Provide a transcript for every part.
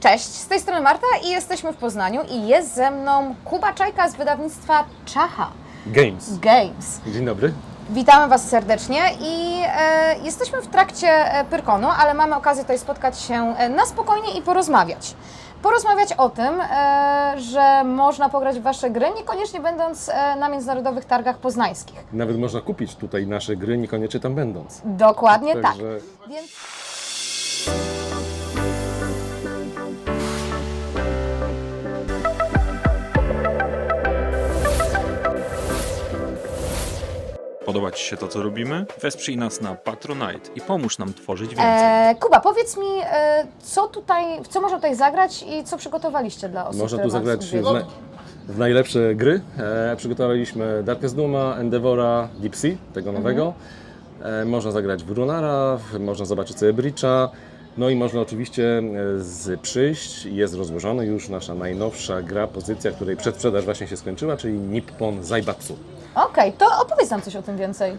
Cześć, z tej strony Marta i jesteśmy w Poznaniu i jest ze mną Kuba Czajka z wydawnictwa Czacha Games. Games. Dzień dobry. Witamy Was serdecznie i e, jesteśmy w trakcie e, Pyrkonu, ale mamy okazję tutaj spotkać się e, na spokojnie i porozmawiać. Porozmawiać o tym, e, że można pograć w Wasze gry, niekoniecznie będąc e, na międzynarodowych targach poznańskich. Nawet można kupić tutaj nasze gry, niekoniecznie tam będąc. Dokładnie tak. Także Więc... Podoba Ci się to, co robimy? Wesprzyj nas na Patronite i pomóż nam tworzyć więcej. E, Kuba, powiedz mi, e, co tutaj, w co można tutaj zagrać i co przygotowaliście dla osób, można które tu zagrać w, na, w najlepsze gry. E, przygotowaliśmy Darkest Duma, Endeavora, Deep Sea, tego nowego. E, można zagrać w Runara, w- można zobaczyć sobie Breacha. No i można oczywiście e, z przyjść, jest rozłożona już nasza najnowsza gra, pozycja, której przedsprzedaż właśnie się skończyła, czyli Nippon Zaibatsu. Okej, to opowiedz nam coś o tym więcej. E,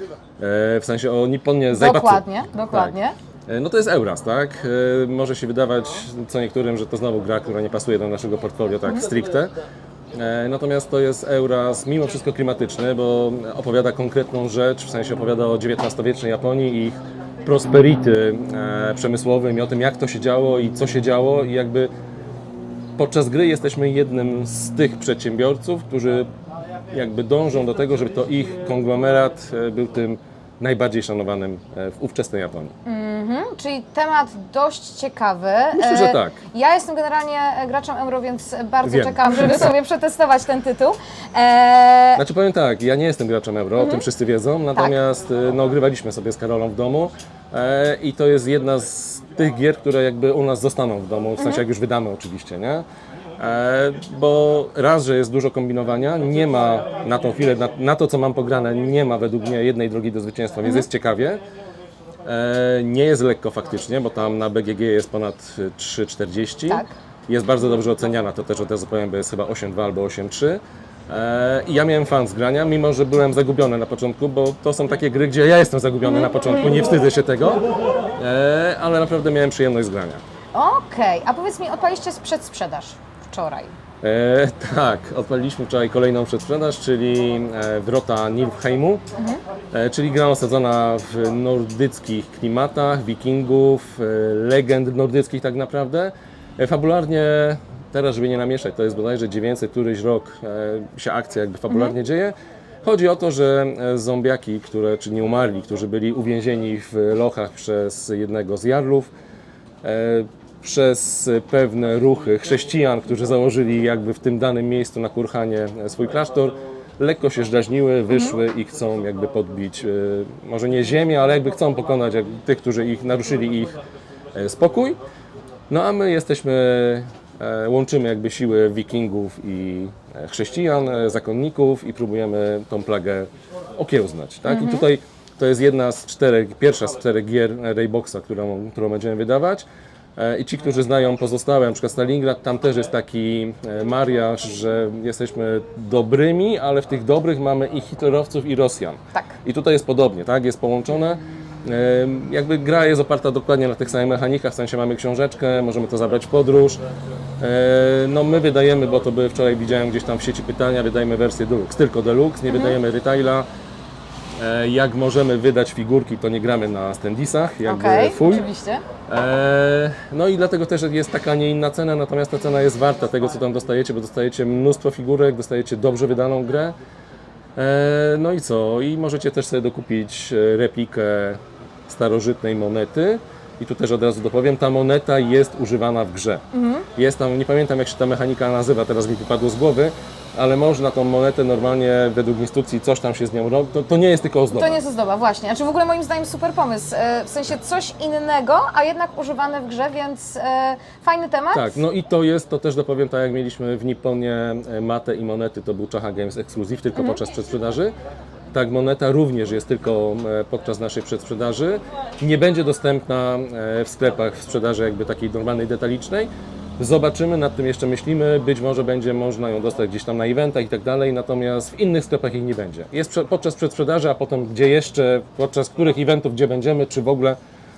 w sensie o Nipponie Zaibatsu. Dokładnie, dokładnie. Tak. E, No to jest Euras, tak? E, Może się wydawać co niektórym, że to znowu gra, która nie pasuje do naszego portfolio tak stricte. E, Natomiast to jest Euras mimo wszystko klimatyczny, bo opowiada konkretną rzecz, w sensie opowiada o XIX-wiecznej Japonii i ich prosperity e, przemysłowym i o tym, jak to się działo i co się działo i jakby podczas gry jesteśmy jednym z tych przedsiębiorców, którzy jakby dążą do tego, żeby to ich konglomerat e, był tym najbardziej szanowanym e, w ówczesnej Japonii. Mhm, czyli temat dość ciekawy. Myślę, że E, tak. Ja jestem generalnie graczem euro, więc bardzo Wiem. czekam, żeby sobie przetestować ten tytuł. E, Znaczy powiem tak, ja nie jestem graczem euro, Mhm. o tym wszyscy wiedzą, natomiast e, no, grywaliśmy sobie z Karolą w domu e, i to jest jedna z tych gier, które jakby u nas zostaną w domu, w sensie Mhm. jak już wydamy oczywiście, nie? E, bo raz, że jest dużo kombinowania, nie ma na tą chwilę, na, na to co mam pograne, nie ma według mnie jednej drogi do zwycięstwa, więc jest ciekawie. E, nie jest lekko faktycznie, bo tam na BGG jest ponad e, 3,40. Tak. Jest bardzo dobrze oceniana, to też od razu powiem, bo jest chyba 8,2 albo 8,3. E, I ja miałem fan z grania, mimo że byłem zagubiony na początku, bo to są takie gry, gdzie ja jestem zagubiony na początku, nie wstydzę się tego, ale naprawdę miałem przyjemność z grania. Okej, a powiedz mi, odpaliście przedsprzedaż wczoraj. E, tak, odpaliliśmy wczoraj kolejną przedsprzedaż, czyli e, Wrota Nilfheimu, e, czyli gra osadzona w nordyckich klimatach, wikingów, e, legend nordyckich tak naprawdę. E, fabularnie, teraz żeby nie namieszać, to jest bodajże 900 któryś rok e, się akcja jakby fabularnie dzieje. Chodzi o to, że e, zombiaki, które, czy nie umarli, którzy byli uwięzieni w lochach przez jednego z jarlów, e, przez pewne ruchy chrześcijan, którzy założyli jakby w tym danym miejscu na Kurhanie e, swój klasztor, lekko się zdrażniły, wyszły i chcą jakby podbić, e, może nie ziemię, ale jakby chcą pokonać tych, którzy ich naruszyli ich e, spokój. No a my jesteśmy, łączymy jakby siły wikingów i chrześcijan, zakonników i próbujemy tą plagę okiełznać. Tak? I tutaj to jest jedna z czterech, pierwsza z czterech gier Rayboxa, którą, którą będziemy wydawać. E, I ci, którzy znają pozostałe, na przykład Stalingrad, tam też jest taki e, mariaż, że jesteśmy dobrymi, ale w tych dobrych mamy i hitlerowców, i Rosjan. Tak. I tutaj jest podobnie, tak? Jest połączone. Em, Jakby gra jest oparta dokładnie na tych samych mechanikach, w sensie mamy książeczkę, możemy to zabrać w podróż. E, No my wydajemy, bo to były wczoraj widziałem gdzieś tam w sieci pytania, wydajemy wersję deluxe, tylko deluxe, nie wydajemy retaila. E, Jak możemy wydać figurki, to nie gramy na standisach, jakby full. oczywiście. E, No i dlatego też jest taka, nie inna cena, natomiast ta cena jest warta tego, co tam dostajecie, bo dostajecie mnóstwo figurek, dostajecie dobrze wydaną grę. E, No i co? I możecie też sobie dokupić replikę starożytnej monety. I tu też od razu dopowiem, ta moneta jest używana w grze. Jest tam, nie pamiętam jak się ta mechanika nazywa, teraz mi wypadło z głowy, ale można tą monetę normalnie według instrukcji coś tam się z nią robi. To, to nie jest tylko ozdoba. To nie jest ozdoba, właśnie. Znaczy w ogóle moim zdaniem super pomysł. E, w sensie coś innego, a jednak używane w grze, więc e, fajny temat. Tak, no i to jest, to też dopowiem, tak jak mieliśmy w Nipponie e, matę i monety, to był Czacha Games Exclusive, tylko podczas przedsprzedaży. Tak, moneta również jest tylko e, podczas naszej przedsprzedaży. Nie będzie dostępna e, w sklepach w sprzedaży jakby takiej normalnej, detalicznej. Zobaczymy, nad tym jeszcze myślimy. Być może będzie można ją dostać gdzieś tam na eventach i tak dalej, natomiast w innych sklepach jej nie będzie. Jest podczas przedsprzedaży, a potem gdzie jeszcze, podczas których eventów, gdzie będziemy, czy w ogóle,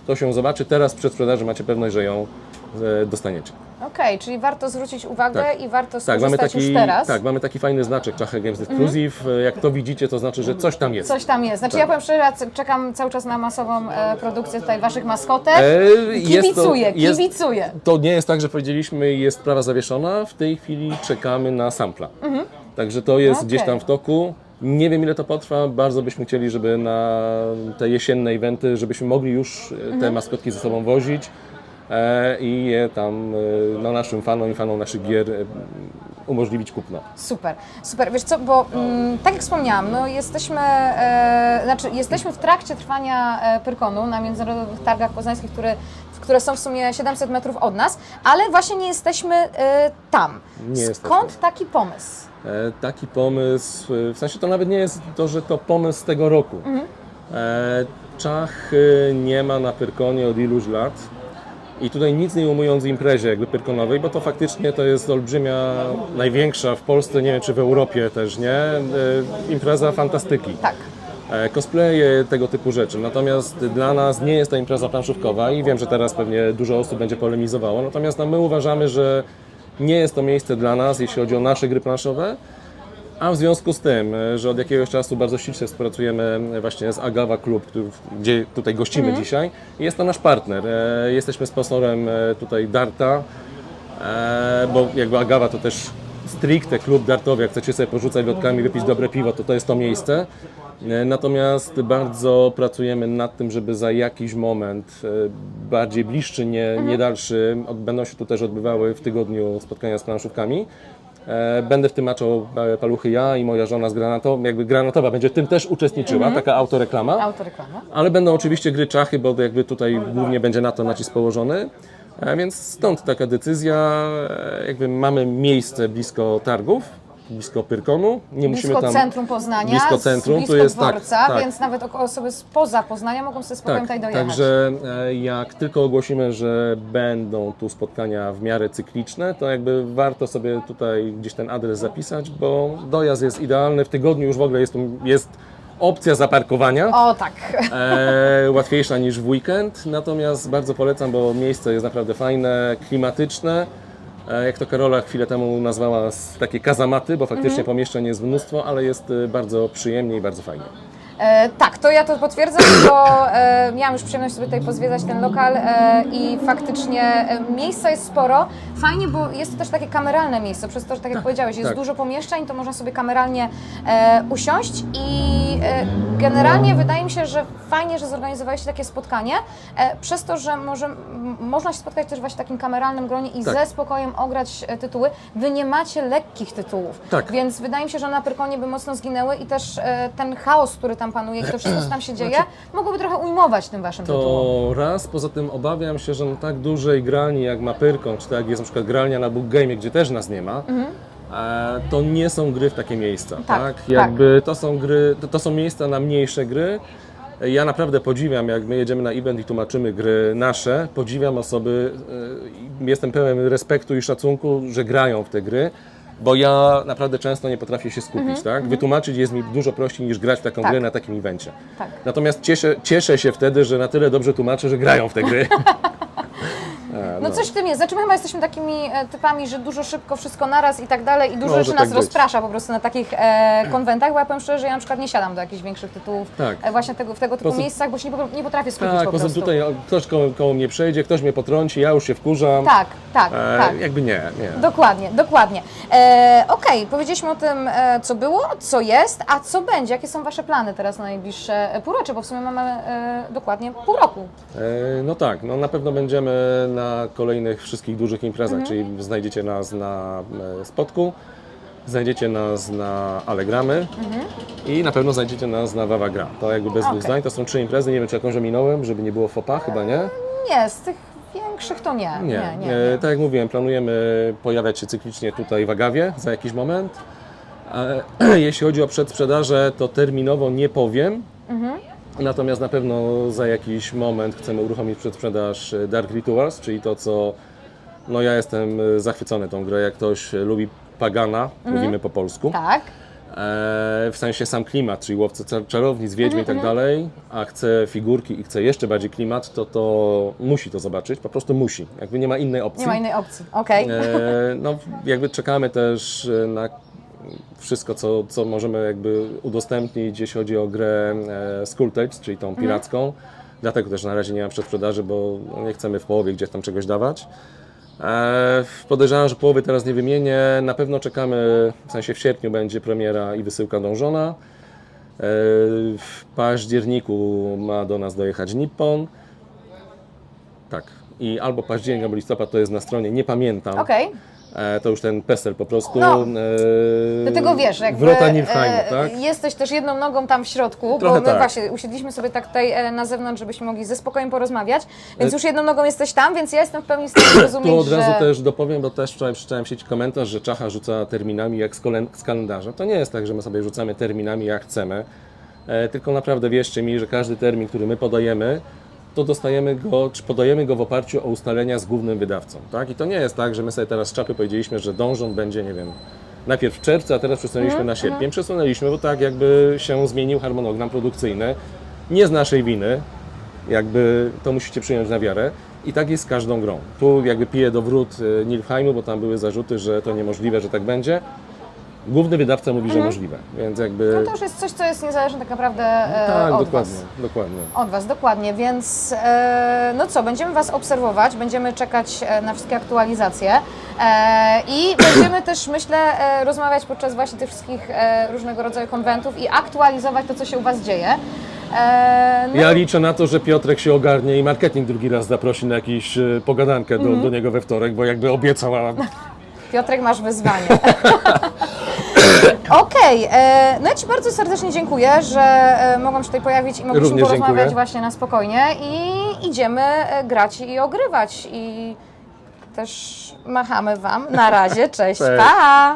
to się zobaczy. Teraz w przedsprzedaży macie pewność, że ją e, dostaniecie. Okej, czyli warto zwrócić uwagę Tak. i warto Tak, skorzystać mamy taki, już teraz. tak, mamy taki fajny znaczek Czachy Games Exclusive. E, Jak to widzicie, to znaczy, że coś tam jest. Coś tam jest. Znaczy Tak. ja powiem szczerze, czekam cały czas na masową e, produkcję tutaj Waszych maskotek. E, jest to- kibicuję, jest- kibicuję. To nie jest tak, że powiedzieliśmy jest sprawa zawieszona. W tej chwili czekamy na sampla. Także to jest Okej. gdzieś tam w toku. Nie wiem ile to potrwa. Bardzo byśmy chcieli, żeby na te jesienne eventy, żebyśmy mogli już e, te maskotki ze sobą wozić e, i je tam e, no, naszym fanom i fanom naszych gier e, umożliwić kupno. Super, super. Wiesz co, bo mm, tak jak wspomniałam, no jesteśmy, e, znaczy jesteśmy w trakcie trwania e, Pyrkonu na międzynarodowych targach poznańskich, które, które są w sumie 700 metrów od nas, ale właśnie nie jesteśmy e, tam. Nie Skąd jesteśmy. taki pomysł? E, taki pomysł, e, w sensie to nawet nie jest to, że to pomysł z tego roku. Czach e, nie ma na Pyrkonie od iluś lat. I tutaj nic nie ujmując imprezie jakby pyrkonowej, bo to faktycznie to jest olbrzymia, największa w Polsce, nie wiem czy w Europie też, nie? Impreza fantastyki. Tak. E, Cosplaye, tego typu rzeczy. Natomiast dla nas nie jest to impreza planszówkowa i wiem, że teraz pewnie dużo osób będzie polemizowało. Natomiast no, my uważamy, że nie jest to miejsce dla nas, jeśli chodzi o nasze gry planszowe. A w związku z tym, e, że od jakiegoś czasu bardzo ściśle współpracujemy e, właśnie z Agawa Club, gdzie tutaj gościmy dzisiaj, jest to nasz partner. Jesteśmy sponsorem tutaj Darta, bo jakby Agawa to też stricte klub dartowy, jak chcecie sobie porzucać lotkami, wypić dobre piwo, to to jest to miejsce. E, Natomiast bardzo pracujemy nad tym, żeby za jakiś moment, e, bardziej bliższy, nie, nie dalszy, będą się tu też odbywały w tygodniu spotkania z planszówkami. E, Będę w tym maczał paluchy ja i moja żona z Granatą, jakby Granatowa będzie w tym też uczestniczyła, taka autoreklama. Autoreklama. Ale będą oczywiście gry czachy, bo jakby tutaj głównie będzie na to nacisk położony. Więc stąd taka decyzja. Jakby mamy miejsce blisko targów, blisko Pyrkonu. Nie musimy Blisko tam. centrum Poznania, blisko centrum, blisko tu jest tak, dworca, tak. więc nawet osoby spoza Poznania mogą sobie spokojnie tutaj dojechać. Także e, jak tylko ogłosimy, że będą tu spotkania w miarę cykliczne, to jakby warto sobie tutaj gdzieś ten adres zapisać, bo dojazd jest idealny. W tygodniu już w ogóle jest, jest opcja zaparkowania. O tak. E, łatwiejsza niż w weekend, natomiast bardzo polecam, bo miejsce jest naprawdę fajne, klimatyczne. E, jak to Karola chwilę temu nazwała, takie kazamaty, bo faktycznie Mhm. pomieszczeń jest mnóstwo, ale jest e, bardzo przyjemnie i bardzo fajnie. E, tak, to ja to potwierdzam, bo e, miałam już przyjemność sobie tutaj pozwiedzać ten lokal e, i faktycznie e, miejsca jest sporo. Fajnie, bo jest to też takie kameralne miejsce, przez to, że tak jak powiedziałeś, jest tak. dużo pomieszczeń, to można sobie kameralnie e, usiąść i e, generalnie wydaje mi się, że fajnie, że zorganizowaliście takie spotkanie, e, przez to, że może, m, można się spotkać też właśnie w takim kameralnym gronie i Tak. ze spokojem ograć e, tytuły. Wy nie macie lekkich tytułów, Tak. więc wydaje mi się, że na Pyrkonie by mocno zginęły i też e, ten chaos, który tam panuje i to wszystko, co tam się dzieje, mogłoby trochę ujmować tym waszym tytułom. To raz, poza tym obawiam się, że na tak dużej gralni jak ma Pyrkon, czy tak jak jest na przykład gralnia na Book Game, gdzie też nas nie ma, e, to nie są gry w takie miejsca, Mhm. Tak, tak? tak. Jakby to są gry, to, to są miejsca na mniejsze gry. Ja naprawdę podziwiam, jak my jedziemy na event i tłumaczymy gry nasze, podziwiam osoby, e, jestem pełen respektu i szacunku, że grają w te gry, bo ja naprawdę często nie potrafię się skupić, tak? Wytłumaczyć jest mi dużo prościej niż grać w taką Mhm, Tak. grę na takim evencie. Tak. Natomiast cieszę, cieszę się wtedy, że na tyle dobrze tłumaczę, że grają w te gry. E, No coś w tym jest. Znaczy my chyba jesteśmy takimi e, typami, że dużo szybko, wszystko naraz i tak dalej i dużo Może rzeczy tak nas być. rozprasza po prostu na takich e, konwentach, bo ja powiem szczerze, że ja na przykład nie siadam do jakichś większych tytułów Tak. e, właśnie tego, w tego typu Poza- miejscach, bo się nie, po- nie potrafię skupić Tak, po poza prostu. tym tutaj ktoś koło, koło mnie przejdzie, ktoś mnie potrąci, ja już się wkurzam. Tak, tak, E, tak. Jakby nie, nie. Dokładnie, dokładnie. E, Okej, powiedzieliśmy o tym, e, co było, co jest, a co będzie. Jakie są Wasze plany teraz na najbliższe e, półrocze, bo w sumie mamy e, dokładnie pół roku. E, No tak, no na pewno będziemy na kolejnych wszystkich dużych imprezach, Mhm. czyli znajdziecie nas na e, Spotku, znajdziecie nas na Allegramy i na pewno znajdziecie nas na Wawa Gra. To jakby bez Mhm. Okej. dwóch zdań, to są trzy imprezy, nie wiem czy jakąś ominąłem, żeby nie było fopa, chyba nie? Nie, z tych większych to nie. Nie, nie, nie. E, tak jak mówiłem, planujemy pojawiać się cyklicznie tutaj w Agawie za jakiś moment. E, Jeśli chodzi o przedsprzedaże, to terminowo nie powiem. Mhm. Natomiast na pewno za jakiś moment chcemy uruchomić przedsprzedaż e, Dark Rituals, czyli to, co no ja jestem e, zachwycony tą grę. Jak ktoś e, lubi Pagana, mówimy po polsku, Tak. w sensie sam klimat, czyli łowcy czar- czarownic, wiedźmy i tak dalej, a chce figurki i chce jeszcze bardziej klimat, to to musi to zobaczyć, po prostu musi, jakby nie ma innej opcji. Nie ma innej opcji. Okej. E, no, jakby czekamy też e, na wszystko, co, co możemy jakby udostępnić, jeśli chodzi o grę e, czyli tą piracką. Dlatego też na razie nie ma przedsprzedaży, bo nie chcemy w połowie gdzieś tam czegoś dawać. E, podejrzewam, że połowy teraz nie wymienię. Na pewno czekamy, w sensie w sierpniu będzie premiera i wysyłka dążona. E, w październiku ma do nas dojechać Nippon. Tak. I albo październik, albo listopad to jest na stronie, nie pamiętam. Okej. E, to już ten PESEL po prostu. No. e, Dlatego wiesz, jakby Wrota Nilfheimu, e, tak? jesteś też jedną nogą tam w środku, Trochę bo my tak. właśnie usiedliśmy sobie tak tutaj e, na zewnątrz, żebyśmy mogli ze spokojem porozmawiać, więc E, już jedną nogą jesteś tam, więc ja jestem w pełni stanie zrozumieć, Tu od razu że... też dopowiem, bo też wczoraj przeczytałem w sieci komentarz, że Czacha rzuca terminami jak z, z kalendarza. To nie jest tak, że my sobie rzucamy terminami jak chcemy, e, tylko naprawdę wierzcie mi, że każdy termin, który my podajemy, to dostajemy go, czy podajemy go w oparciu o ustalenia z głównym wydawcą. Tak? I to nie jest tak, że my sobie teraz z czapy powiedzieliśmy, że dążą będzie, nie wiem, najpierw w czerwcu, a teraz przesunęliśmy Mhm, na sierpień. Przesunęliśmy, bo tak jakby się zmienił harmonogram produkcyjny. Nie z naszej winy, jakby to musicie przyjąć na wiarę. I tak jest z każdą grą. Tu jakby piję do wrót e, Nilfheimu, bo tam były zarzuty, że to niemożliwe, że tak będzie. Główny wydawca mówi, że możliwe, więc jakby... Mhm. No to już jest coś, co jest niezależne tak naprawdę e, tak, od dokładnie, Was. dokładnie. Od Was, dokładnie, więc e, no co, będziemy Was obserwować, będziemy czekać e, na wszystkie aktualizacje e, i będziemy też, myślę, e, rozmawiać podczas właśnie tych wszystkich e, różnego rodzaju konwentów i aktualizować to, co się u Was dzieje. E, no, Ja liczę na to, że Piotrek się ogarnie i marketing drugi raz zaprosi na jakąś pogadankę do, do niego we wtorek, bo jakby obiecał, a Piotrek, masz wyzwanie. Okej, e, no ja Ci bardzo serdecznie dziękuję, że e, mogłam się tutaj pojawić i mogliśmy Również porozmawiać dziękuję. właśnie na spokojnie i idziemy e, grać i ogrywać i też machamy Wam. Na razie, cześć, Cześć. pa!